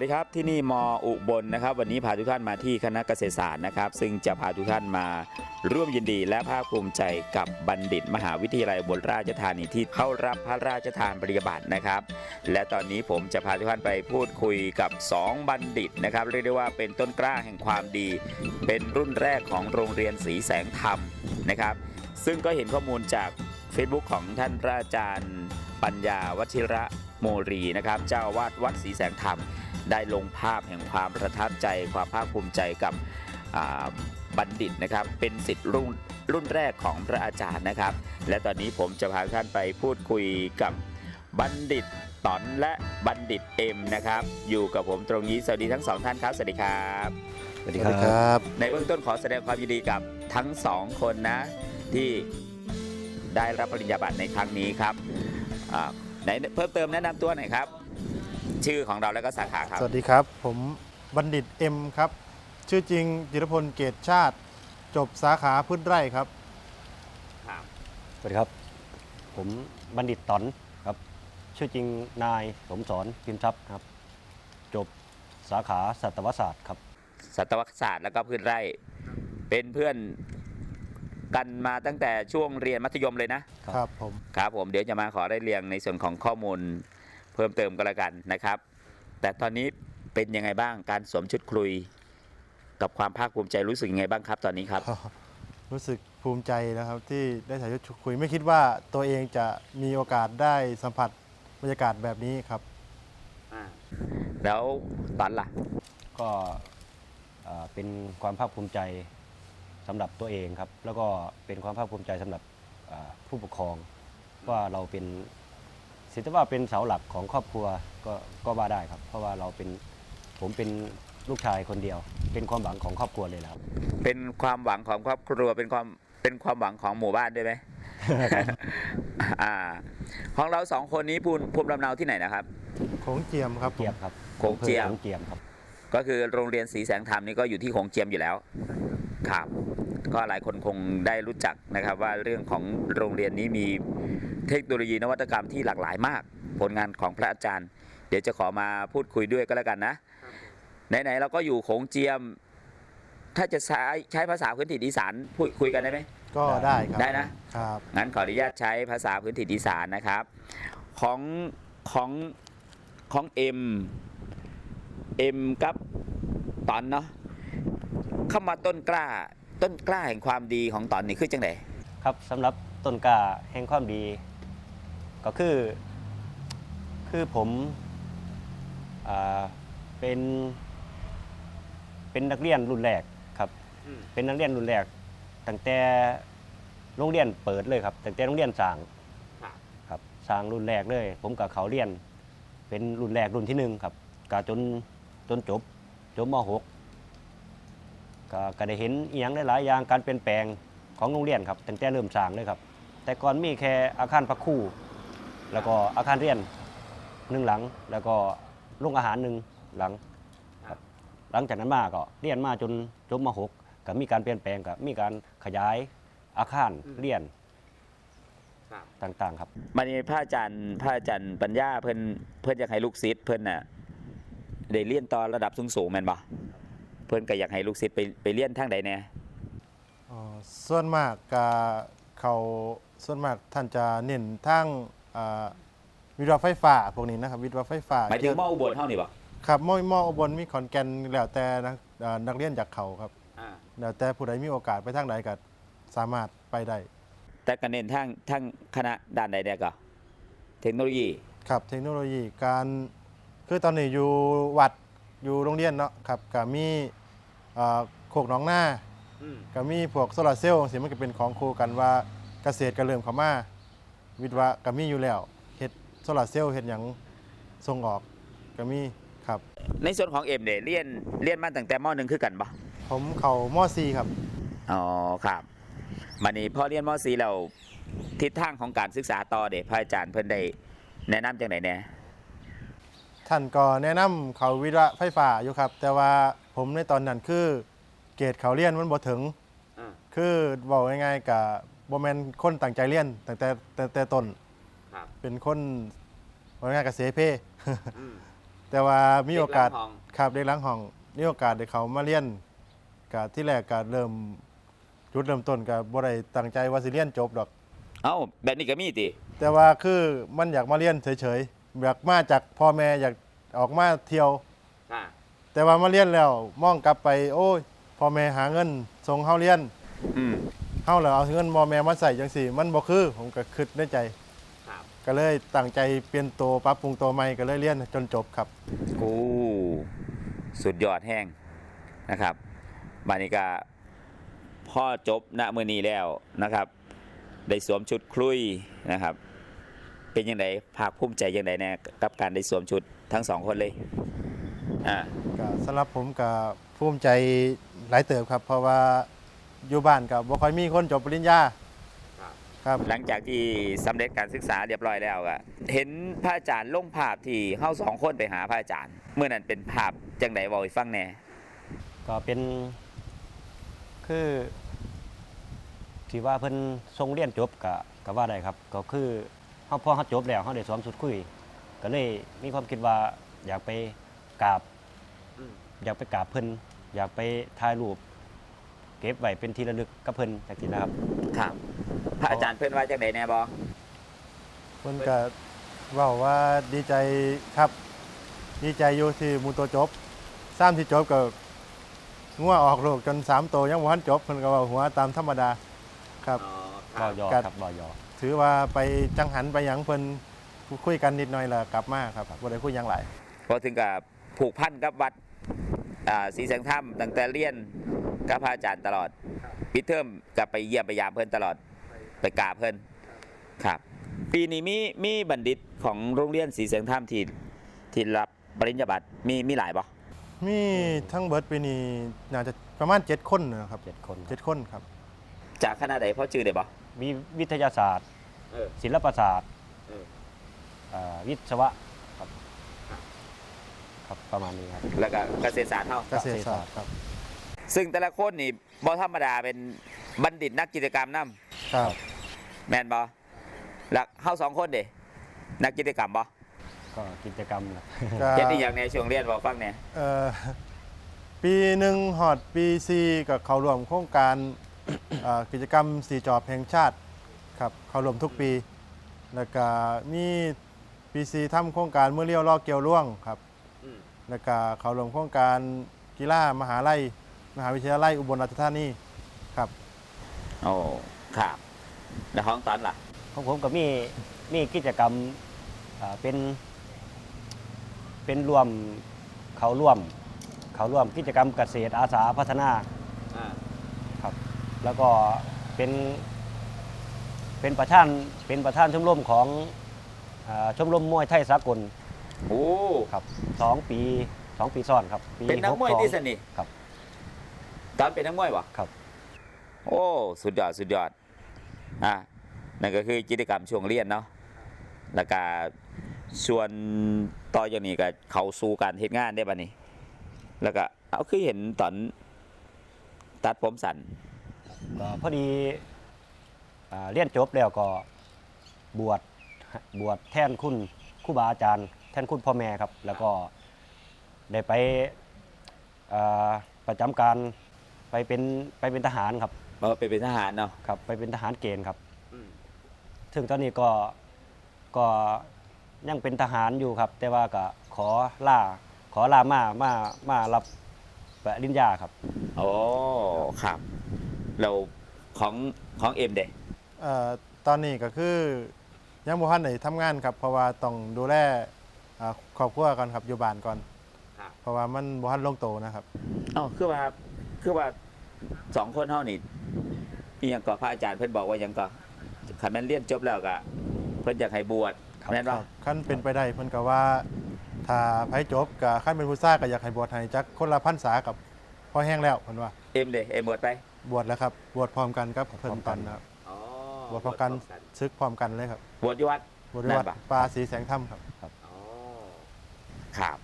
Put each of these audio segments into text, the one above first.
วัสดีครับที่นี่มออุบลนะครับ วันนี้พาทุกท่านมาที่คณะเกษตรศาสตร์นะครับ ซึ่งจะพาทุกท่านมาร่วมยินดี และภาคภูมิใจกับบัณฑิต มหาวิทยาลัยบลราชธานีที่เข้ารับพระราชทานปริญญาบัตรนะครับ และตอนนี้ผมจะพาทุกท่านไปพูดคุยกับ 2 บัณฑิตนะครับเรียกได้ว่าเป็นต้นกล้าแห่งความดี เป็นรุ่นแรกของโรงเรียนศรีแสงธรรมนะครับ ซึ่งก็เห็นข้อมูลจาก Facebook ของท่านพระอาจารย์ ปัญญาวชิระโมรีนะครับเจ้าวาดวัดศรีแสงธรรม ได้ลงภาพแห่งความประทับใจความภาคภูมิใจกับอ่าบัณฑิตนะครับ เป็นสิทธิ์รุ่นรุ่นแรกของพระอาจารย์นะครับ และตอนนี้ผมจะพาท่านไปพูดคุยกับบัณฑิตต๋อนและบัณฑิตเอ็มนะครับ อยู่กับผมตรงนี้สวัสดีทั้งสองท่านครับสวัสดีครับสวัสดีสควัสรัดีบครับ ในเบื้องต้นขอแสดงความยินดีกับทั้งสองคนนะ ที่ได้รับปริญญาบัตรในครั้งนี้ครับอ่าไหนเพิ่มเติมแนะนำตัวหน่อยครับ ชื่อของเราแล้วก็สาขาครับสวัสดีครับ ผมบัณฑิตเอ็มครับ ชื่อจริงจิรพลเกตชาติ จบสาขาพืชไร่ครับสวัสดีครับ ผมบัณฑิตต๋อนครับ ชื่อจริงนายสมสอนพิมพ์ทรัพย์ครับ จบสาขาสัตวศาสตร์ครับ สัตวศาสตร์แล้วก็พืชไร่ เป็นเพื่อนกันมาตั้งแต่ช่วงเรียนมัธยมเลยนะครับครับผม ครับผมเดี๋ยวจะมาขอได้เรียงในส่วนของข้อมูล เพิ่มเติมก็แล้วกันนะครับ แต่ตอนนี้เป็นยังไงบ้างการสวมชุดคลุย กับความภาคภูมิใจรู้สึกยังไงบ้างครับตอนนี้ครับ รู้สึกภูมิใจนะครับที่ได้ถ่ายชุดคุยไม่คิดว่าตัวเองจะมีโอกาสได้สัมผัสบรรยากาศแบบนี้ครับ แล้วตอนล่ะ ก็เอ่อเป็นความภาคภูมิใจสำหรับตัวเองครับ แล้วก็เป็นความภาคภูมิใจสำหรับเอ่อผู้ปกครอง ว่าเราเป็น สิทธิว่าเป็นเสาหลักของครอบครัวก็ก็ว่าได้ครับ เพราะว่าเราเป็นผมเป็นลูกชายคนเดียว เป็นความหวังของครอบครัวเลยนะครับ เป็นความหวังของครอบครัวเป็นความเป็นความหวังของหมู่บ้านด้วยไหมอ่า ของเราสองคนนี้ภูมิภูมิลำเนาที่ไหนนะครับโขงเจียมครับผมเจียมครับโขงเจียมโขงเจียมครับ ก็คือโรงเรียนศรีแสงธรรมนี่ก็อยู่ที่โขงเจียมอยู่แล้ว ครับ ก็หลายคนคงได้รู้จักนะครับ ว่าเรื่องของโรงเรียนนี้มี เทคโนโลยีนวัตกรรมที่หลากหลายมาก ผลงานของพระอาจารย์ เดี๋ยวจะขอมาพูดคุยด้วยก็แล้วกันนะไหนๆเราก็อยู่โขงเจียม ถ้าจะใช้ใช้ภาษาพื้นถิ่นอีสานพูดคุยกันได้ไหมก็ได้ครับได้นะครับงั้นขออนุญาตใช้ภาษาพื้นถิ่นอีสานนะครับ ของของของเอ็มเอ็มกับตอนเนาะเข้ามาต้นกล้าต้นกล้าแห่งความดีของตอนนี่คือจังไดครับสำหรับต้นกล้าแห่งความดี ก็คือ คือผมอ่าเป็น เป็นนักเรียนรุ่นแรกครับ เป็นนักเรียนรุ่นแรกตั้งแต่โรงเรียนเปิดเลยครับตั้งแต่โรงเรียนสร้างครับครับสร้างรุ่นแรกเลย ผมกับเขาเรียน เป็นรุ่นแรกรุ่นที่หนึ่งครับกจนจนจบจบม .6 ก็ก็ได้เห็นอีหยังหลายๆอย่างการเปลี่ยนแปลงของโรงเรียนครับตั้งแต่เริ่มสร้างเลยครับ แต่ก่อนมีแค่อาคารพักครู่ แล้วก็อาคารเรียนหนึ่งหลัง แล้วก็โรงอาหารหนึ่งหลังครับหลังจากนั้นมาก็เรียนมาจนจบม .6 ก็มีการเปลี่ยนแปลงก็มีการขยายอาคารเรียนต่างๆ ครับมันมีพระอาจารย์พระอาจารย์ปัญญาเพิ่นเพิ่นอยากให้ลูกศิษย์เพิ่นน่ะได้เรียนต่อระดับสูงๆแม่นบ่เพิ่นก็อยากให้ลูกศิษย์ไปไปเรียนทางใดแน่อ๋อส่วนมากก็เขาส่วนมากท่านจะเน้นทั้ง อ่าวิทยาไฟฟ้าพวกนี้นะครับวิทยาไฟฟ้าหมายถึงมออุบลเฮานี่บ่ครับมอมออุบลมีขอนแก่นแล้วแต่นักอ่านักเรียนจากเขาครับอ่าแล้วแต่ผู้ใดมีโอกาสไปทางใดก็สามารถไปได้แต่ก็เน้นทางทางคณะด้านใดแน่ก็เทคโนโลยี ครับเทคโนโลยีการคือตอนนี้อยู่วัดอยู่โรงเรียนเนาะครับก็มีอ่าโคกหนองนาก็มีพวกโซลาร์เซลล์สิมันก็เป็นของคู่กันว่าเกษตรก็เริ่มเข้ามา วิทย์วะก็มีอยู่แล้วเฮ็ดโซลาร์เซลล์เฮ็ดหยังส่งออกก็มีครับ ในส่วนของเอ็มเนี่ยเรียนเรียนมาตั้งแต่มหนึ่งคือกันปะผมเข้ามอซีครับ อ๋อครับมานี่พอเรียนมสี่แล้วทิศทางของการศึกษาต่อเด็พระอาจารย์เพิ่นได้แนะนำจังไหนแน่ท่านก็แนะนำเขาวิทยาไฟฟ้าอยู่ครับ แต่ว่าผมในตอนนั้นคือเกรดเขาเรียนมันบ่ถึง คือบอกง่ายๆกับ บ่แมนคนตั้งใจเรียนตั้งแต่แต่แต่ต้นครับเป็นคนว่าง่ายกับเสเพแต่ว่ามีโอกาสเด็กหลังห้อง ครับเด็กหลังห้องมีโอกาสได้เขามาเรียนก็ที่แรกก็เริ่มจุดเริ่มต้นก็บ่ได้ตั้งใจว่าสิเรียนจบดอก เอ้าแบบนี้ก็มีติแต่ว่าคือมันอยากมาเรียนเฉยๆอยากมาจากพ่อแม่อยากออกมาเที่ยวอ่าแต่ว่ามาเรียนแล้วมองกลับไป โอ้ยพ่อแม่หาเงินส่งเฮาเรียน อืม เฮาแล้วเอาเงินพ่อแม่มาใส่จังซี่ มันบ่คือผมก็คิดในใจ ครับก็เลยตั้งใจเปลี่ยนตัวปรับปรุงตัวใหม่ก็เลยเรียนจนจบครับ โอ้สุดยอดแห้งนะครับ บานิกาพ่อจบณมือนี้แล้วนะครับ ได้สวมชุดคลุยนะครับ เป็นยังไงภาคภูมิใจยังไงแน่กับการได้สวมชุดทั้งสองคนเลยอ่า ก็สำหรับผมก็ภูมิใจหลายเติบครับ เพราะว่า อยู่บ้านก็บ่ค่อยมีคนจบปริญญาครับหลังจากที่สำเร็จการศึกษาเรียบร้อยแล้วก็เห็นพระอาจารย์ลงภาพที่เฮาสองคนไปหาพระอาจารย์ เมื่อนั้นเป็นภาพจังไดเว้าให้ฟังแหน่ก็เป็น คือที่ว่าเพิ่นทรงเรียนจบก็ก็ว่าได้ครับ ก็คือเฮาพอเฮาจบแล้วเฮาได้สวมสุดคุย ก็เลยมีความคิดว่าอยากไปกราบ อยากไปกราบเพิ่นอยากไปถ่ายรูป เก็บไว้เป็นที่ระลึกกับเพิ่นจังซี่นะครับ ครับพระอาจารย์เพิ่นว่าจังไดแน่บ่เพิ่นก็เว้าว่าดีใจครับ ดีใจอยู่ที่หมูตัวจบซ้ำที่จบก็งัวออกลูกจนสามตัวยังบ่ทันจบเพิ่นก็เว้าหัวตามธรรมดาครับบ่ยอครับ ครับบ่ยอถือว่าไปจังหันไปหยังเพิ่นคุยกันนิดหน่อยแล้วกลับมาครับบ่ได้คุยหยังหลาย พอถึงกับผูกพันกับวัดอ่าศรีแสงธรรมตั้งแต่เรียน กับพระอาจารย์ตลอดปิดเทอมกับไปเยี่ยมไปยามเพิ่นตลอดไปกราบเพิ่นครับ ปีนี้มีมีบัณฑิตของโรงเรียนศรีแสงธรรมที่ที่รับปริญญาบัตรมีมีหลายบ่มีทั้งเบิดปีนี้น่าจะประมาณ7คนนะครับเจ็ดคนเจ็ดคนครับ จากคณะใดพ่อชื่อได้บ่มีวิทยาศาสตร์เออศิลปศาสตร์เออเอ่อวิศวะครับ ครับประมาณนี้ครับ แล้วก็เกษตรศาสตร์เฮาเกษตรศาสตร์ครับ ซึ่งแต่ละคนนี่บ่ธรรมดาเป็นบัณฑิตนักกิจกรรมนํครับแม่นบ่แล้วเฮาสองคนเด้นักกิจกรรมบ่ก็กิจกรรมนะก็เฮ็ดอีหยังในช่วงเรียนบ่ฟังแหน่เอ่อปีหนึ่งหอดปีซีกับเขารวมโครงการเอ่อกิจกรรมสีจอบแห่งชาติครับเขารวมทุกปี แล้วก็มีปีซีทำโครงการเมื่อเลี้ยวล่อเกี่ยวล่วงครับแล้วก็เขารวมโครงการกีฬามหาลัย มหาวิทยาลัยอุบลราชธานีครับโอ้ครับแล้วของตอนล่ะ ของผมก็มีมีกิจกรรมอ่าเป็น เป็นรวมเขาร่วม เขาร่วมกิจกรรมเกษตรอาสาพัฒนาครับแล้วก็เป็นเป็นประธานเป็นประธานชมรมของอาชมรมมวยไทยสากลโอ้ ครับสองปีสองปีซ้อนครับปีเป็นนักมวย62ที่สนิทครับ ตอนเป็นนักมวยวะครับ โอ้สุดยอดสุดยอดอะนั่นก็คือกิจกรรมช่วงเรียนเนาะแล้วก็ส่วนต่อจากนี้ก็เขาสู่การเฮ็ดงานได้ป่ะนี่แล้วก็เอาคือเห็นตอนตัดผมสันก็พอดีอ่าเรียนจบแล้วก็บวชบวชแทนคุณครูบาอาจารย์ แทนคุณพ่อแม่ครับ แล้วก็ได้ไปอ่าประจำการ ไปเป็นไปเป็นทหารครับมาไปเป็นทหารเนาะครับ ไปเป็นทหารเกณฑ์ครับซึ่งตอนนี้ก็ก็ยังเป็นทหารอยู่ครับ แต่ว่าก็ขอล่าขอลามามามารับปริญญาครับโอ้ครับ เราของของเอ็มเด็เอ่อตอนนี้ก็คือยังบ่ทันได้ทำงานครับ เพราะว่าต้องดูแลอ่าครอบครัวก่อนครับอยู่บ้านก่อนครับเพราะว่ามันบ่ทันลงโตนะครับอ๋อคือว่า คือว่าสองคนเท่านี่อีหยังก็พระอาจารย์เพิ่นบอกว่าหยังก็คันแม่นเรียนจบแล้วก็เพิ่นอยากให้บวชครับแม่นบ่ขั้นเป็นไปได้เพิ่นก็ว่าถ้าไผจบก็ขั้นเป็นผู้ซ่ายก็อยากให้บวชให้จักคนละพรรษากับพอแห้งแล้วเพิ่นว่า เอ็มเด้เอ็มบวชไปบวชแล้วครับ บวชพร้อมกันครับเพิ่นตอนนะครับอ๋อบวชพร้อมกันซึกพร้อมกันเลยครับ บวชอยู่วัด บวชที่วัดนั่นปะป่าสีแสงธรรมครับอ๋อครับ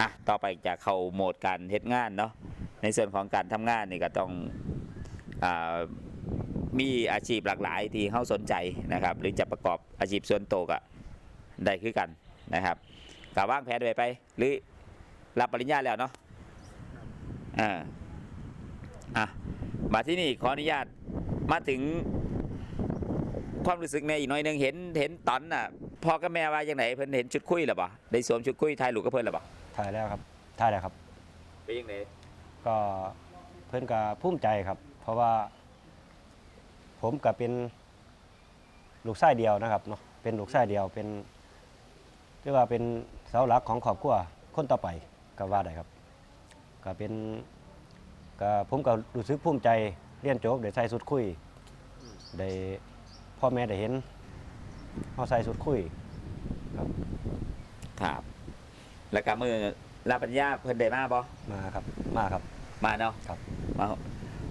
อะ ต่อไปจะเข้าโหมดการเฮ็ดงานเนาะ ในส่วนของการทำงานนี่ก็ต้องอ่ามีอาชีพหลากหลายที่เฮาสนใจนะครับ หรือจะประกอบอาชีพส่วนตัวก็ได้คือกันนะครับกะว่างแผนไว้ไป หรือรับปริญญาแล้วเนาะอ่าอะมาที่นี่ขออนุญาตมาถึงความรู้สึกในอีกหน่อยหนึงเห็นเห็นตอนน่ะพ่อกับแม่ว่าอย่างไหนเพิ่นเห็นชุดคุยหรือเปล่าได้สวมชุดคุยถ่ายรูปกับเพิ่นหรือเปล่าถ่ายแล้วครับถ่ายแล้วครับเป็นยังไง ก็เพื่อนก็ภูมิใจครับ เพราะว่า ผมก็เป็นลูกชายเดียวนะครับเนาะเป็นลูกชายเดียวเป็นเรียกว่าเป็นเสาหลักของครอบครัวคนต่อไปก็ว่าได้ครับก็เป็นก็ผมก็รู้สึกภูมิใจเรียนจบได้ใส่สุดคุยได้พ่อแม่ได้เห็นเขาใส่สุดคุยครับแล้วก็มือรับปริญญาเพิ่นได้มาบ่มาครับ มาครับ มาเนาะครับ มา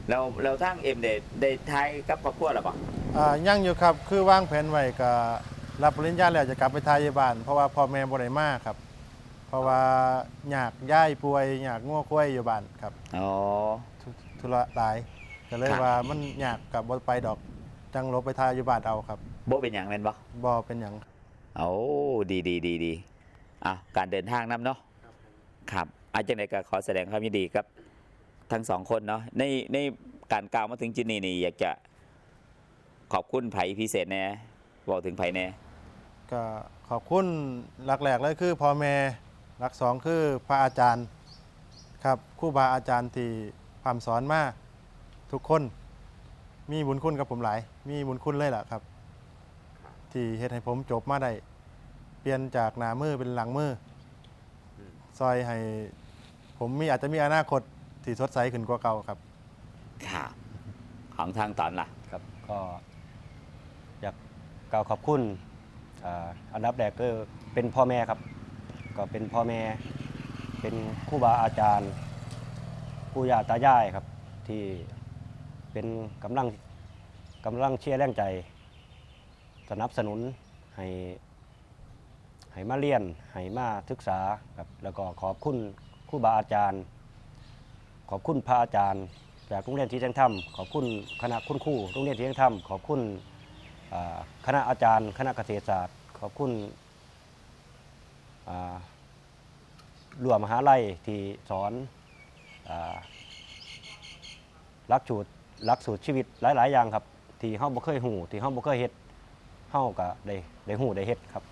แล้วแล้วทางเอ็มได้ได้ทายกับครอบครัวหรือเปล่าอ่ายังอยู่ครับคือวางแผนไว้ก็รับปริญญาแล้วจะกลับไปทายายบ้าน เพราะว่าพ่อแม่บ่ได้มาครับ เพราะว่าอยากย้ายป่วยอยากง่วควายอยู่บ้านครับอ๋อ ธุธุระหลายก็เลยครับ ว่ามันอยากกลับบ่ไปดอกจังลบไปทายอยู่บ้านเอาครับบ่เป็นอย่างแม่นบ่ บ่เป็นหยัง โอ้ดีดีดีดีอะการเดินทางนํเนาะครับอาจารย์ไหนก็ขอแสดงความยินดีกับ ทั้งสองคนเนาะในในการกล่าวมาถึงจุดนี้นี่อยากจะขอบคุณไผ่พิเศษแน่บอกถึงไผ่แน่ก็ขอบคุณหลักแหลกเลยคือพ่อแม่หลักสองคือพระอาจารย์ครับครู่บาอาจารย์ที่พร่ำสอนมาทุกคน มีบุญคุณกับผมหลาย มีบุญคุณเลยล่ะครับ ที่เฮ็ดให้ผมจบมาได้เปลี่ยนจากหน้ามือเป็นหลังมือซอยให้ผมมีอาจจะมีอนาคต ที่สดใสขึ้นกว่าเก่าครับครับของทางตอนล่ะ ครับก็อยากกล่าวขอบคุณอ่าอันดับแรกก็เป็นพ่อแม่ครับ ก็เป็นพ่อแม่ เป็นครูบาอาจารย์ปู่ย่าตายายครับ ที่เป็นกำลังกำลังเชียร์แรงใจ สนับสนุนให้ให้มาเรียนให้มาศึกษาครับแล้วก็ขอบคุณครูบาอาจารย์ ขอบคุณพระอาจารย์ จากโรงเรียนที่แจ้งธรรมขอบคุณคณะคุณครูโรงเรียนที่แจ้งธรรมขอบคุณคณะอาจารย์ คณะเกษตรศาสตร์ ขอบคุณรั้วมหาลัยที่สอนอาหลักสูตรหลักสูตรชีวิตหลาย ๆ อย่างครับที่เฮาบ่เคยหูที่เฮาบ่เคยเฮ็ดเฮาก็ได้ได้หูได้เฮ็ดครับ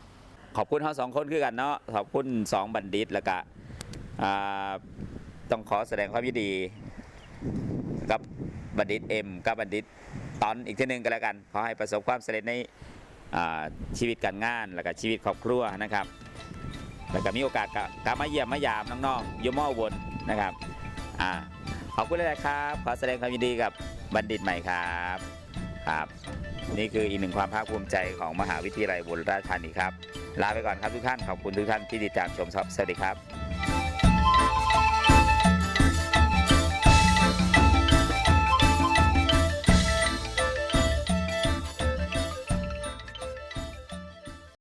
ขอบคุณทั้งสองคนคือกันเนาะขอบคุณสองบัณฑิตแล้วก็อ่า ต้องขอแสดงความยินดีกับบัณฑิตเอ็มกับบัณฑิตตอนอีกทีหนึ่งก็แล้วกัน ขอให้ประสบความสำเร็จในชีวิตการงาน แล้วก็ชีวิตครอบครัวนะครับ แล้วก็มีโอกาสกลับกลับมาเยี่ยมมายามน้องๆยมอวนนะครับอ่าขอบคุณเลยครับ ขอแสดงความยินดีกับบัณฑิตใหม่ครับครับ นี่คืออีกหนึ่งความภาคภูมิใจของมหาวิทยาลัยบุรีราชธานีครับ ลาไปก่อนครับทุกท่าน ขอบคุณทุกท่านที่ติดตามชมสวัสดีครับ